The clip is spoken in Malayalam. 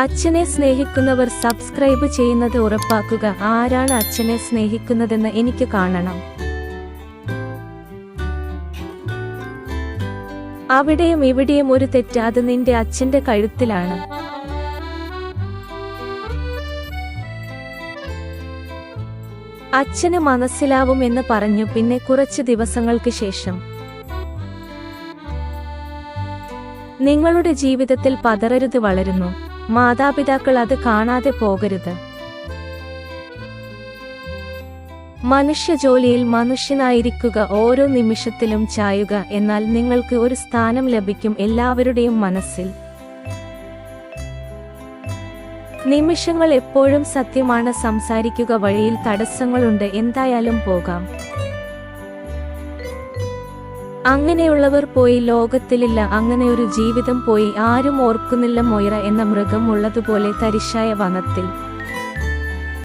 അച്ഛനെ സ്നേഹിക്കുന്നവർ സബ്സ്ക്രൈബ് ചെയ്യുന്നത് ഉറപ്പാക്കുക. ആരാണ് അച്ഛനെ സ്നേഹിക്കുന്നതെന്ന് എനിക്ക് കാണണം. അവിടെയും ഇവിടെയും ഒരു തെറ്റ്. അത് നിന്റെ അച്ഛന്റെ കഴുത്തിലാണ്. അച്ഛന് മനസ്സിലാവും എന്ന് പറഞ്ഞു. പിന്നെ കുറച്ച് ദിവസങ്ങൾക്ക് ശേഷം. നിങ്ങളുടെ ജീവിതത്തിൽ പതറരുത് വളരുന്നു. മാതാപിതാക്കൾ അത് കാണാതെ പോകരുത്. മനുഷ്യ ജോലിയിൽ മനുഷ്യനായിരിക്കുക ഓരോ നിമിഷത്തിലും ചായുക എന്നാൽ നിങ്ങൾക്ക് ഒരു സ്ഥാനം ലഭിക്കും എല്ലാവരുടെയും മനസ്സിൽ. നിമിഷങ്ങൾ എപ്പോഴും സത്യമാണ് സംസാരിക്കുക വഴിയിൽ തടസ്സങ്ങളുണ്ട് എന്തായാലും പോകാം. അങ്ങനെയുള്ളവർ പോയി ലോകത്തിലില്ല അങ്ങനെ ഒരു ജീവിതം പോയി ആരും ഓർക്കുന്നില്ല മൊയ്റ എന്ന മൃഗം ഉള്ളതുപോലെ തരിശായ വനത്തിൽ.